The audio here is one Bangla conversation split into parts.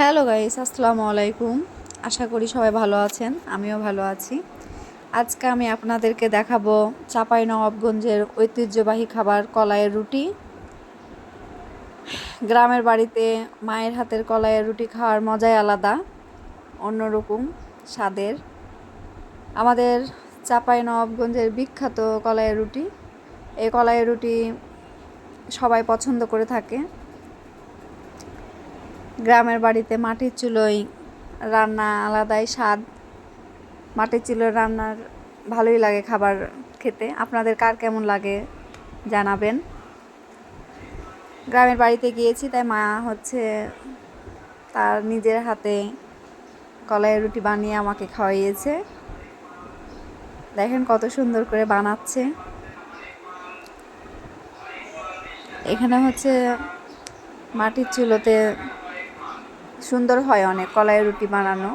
হ্যালো গাইস, আসসালামু আলাইকুম। আশা করি সবাই ভালো আছেন, আমিও ভালো আছি। আজকে আমি আপনাদেরকে দেখাবো চাপাই নবাবগঞ্জের ঐতিহ্যবাহী খাবার কলাইয়ের রুটি। গ্রামের বাড়িতে মায়ের হাতের কলাইয়ের রুটি খাওয়ার মজাই আলাদা, অন্যরকম স্বাদের। আমাদের চাপাই নবাবগঞ্জের বিখ্যাত কলাইয়ের রুটি। এই কলাইয়ের রুটি সবাই পছন্দ করে থাকে। গ্রামের বাড়িতে মাটির চুলোয় রান্না আলাদাই স্বাদ। মাটির চুলোর রান্নার ভালোই লাগে খাবার খেতে। আপনাদের কার কেমন লাগে জানাবেন। গ্রামের বাড়িতে গিয়েছি, তাই মা হচ্ছে তার নিজের হাতে কলাইয়ের রুটি বানিয়ে আমাকে খাওয়াইয়েছে। দেখেন কত সুন্দর করে বানাচ্ছে। এখানে হচ্ছে মাটির চুলোতে সুন্দর হয় অনেক কলাইয়ের রুটি বানানো।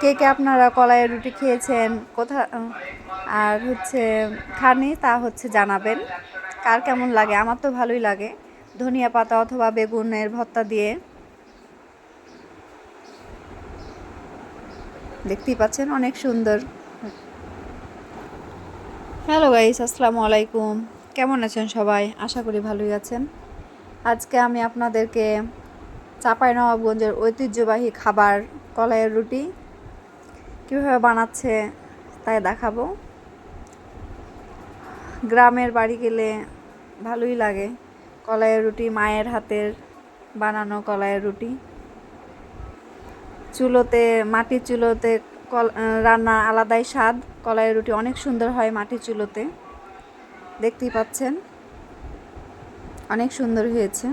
কে কে আপনারা কলাইয়ের রুটি খেয়েছেন, কোথা, আর হচ্ছে খানি তা হচ্ছে জানাবেন। কার কেমন লাগে? আমার তো ভালোই লাগে। ধনিয়া পাতা অথবা বেগুনের ভর্তা দিয়ে। দেখতেই পাচ্ছেন অনেক সুন্দর। হ্যালো গাইস, আসসালামু আলাইকুম। কেমন আছেন সবাই? আশা করি ভালোই আছেন। আজকে আমি আপনাদেরকে চাপাই নবাবগঞ্জের ঐতিহ্যবাহী খাবার কলাইয়ের রুটি কীভাবে বানাচ্ছে তাই দেখাবো। গ্রামের বাড়ি গেলে ভালোই লাগে কলাইয়ের রুটি, মায়ের হাতের বানানো কলাইয়ের রুটি। চুলোতে, মাটির চুলোতে কল রান্না আলাদাই স্বাদ। কলাইয়ের রুটি অনেক সুন্দর হয় মাটির চুলোতে। দেখতেই পাচ্ছেন। অনেক সুন্দর হয়েছে।